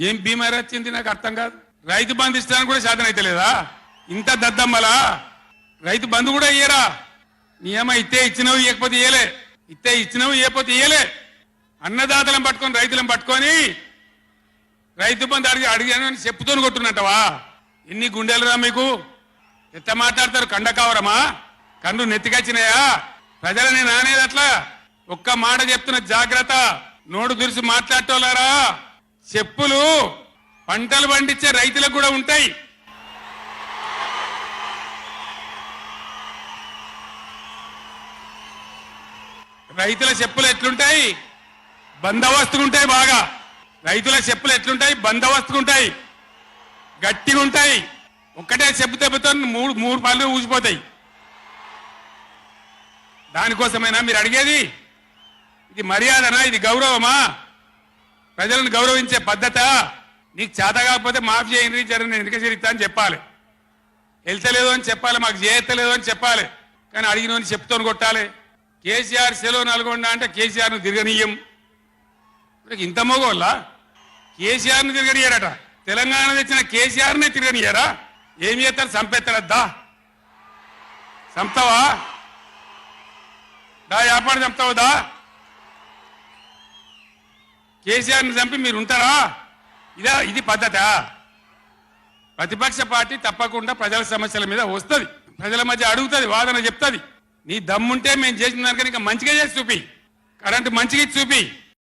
ఏం బీమారి వచ్చింది నాకు అర్థం కాదు. రైతు బంధు ఇస్తానికి కూడా సాధన అయితే లేదా? ఇంత దద్దమ్మలా? రైతు బంధు కూడా ఇయ్యరా? నియమ ఇత్తే ఇచ్చినవి ఇవ్వకపోతే ఇయ్యలే. ఇత్తే ఇచ్చినవి ఇవ్వకపోతే ఇయ్యలే. అన్నదాతలను పట్టుకొని రైతులను పట్టుకొని రైతు బంధు అడిగి అడిగాను అని చెప్పుతోని కొట్టున్నట్టవా ఎన్ని గుండెలురా మీకు? ఎంత మాట్లాడతారు? కండకావరమా కన్ను నెత్తికొచ్చినాయా? ప్రజలని నానేది అట్లా? ఒక్క మాట చెప్తున్న జాగ్రత్త. నోడు దురిసి మాట్లాడటోలారా చెప్పులు పంటలు పండించే రైతులకు కూడా ఉంటాయి. రైతుల చెప్పులు ఎట్లుంటాయి? బందోబస్తుకుంటాయి బాగా. రైతుల చెప్పులు ఎట్లుంటాయి? బందోబస్తుకుంటాయి గట్టిగా ఉంటాయి. ఒక్కటే చెప్పు దెబ్బతో మూడు మూడు పళ్ళు ఊసిపోతాయి. దానికోసమైనా మీరు అడిగేది? ఇది మర్యాదనా? ఇది గౌరవమా? ప్రజలను గౌరవించే పద్ధత నీకు చేత కాకపోతే మాఫ్ చేయండి జరగని వెనుక చరిత్ర అని చెప్పాలి. వెళ్తలేదు అని చెప్పాలి మాకు చేయత్తలేదు అని చెప్పాలి. కానీ అడిగిన చెప్తోని కొట్టాలి. కేసీఆర్ సెలవు నల్గొండ అంటే కేసీఆర్ను తిరగనీయం. ఇంత మోగోళ్ళ? కేసీఆర్ను తిరగనియారట. తెలంగాణ తెచ్చిన కేసీఆర్నే తిరగనీయారా? ఏమి చేస్తారు? చంపేస్తారద్దా చంపుతావా? దా వ్యాపారం చంపుతావు? దా. కేసీఆర్ని చంపి మీరు ఉంటారా ఇదా ఇది పద్ధత? ప్రతిపక్ష పార్టీ తప్పకుండా ప్రజల సమస్యల మీద వస్తుంది. ప్రజల మధ్య అడుగుతుంది వాదన చెప్తుంది. నీ దమ్ముంటే మేము చేసిన దానికని ఇంకా మంచిగా చేసి చూపి. కరెంటు మంచిగా చూపి.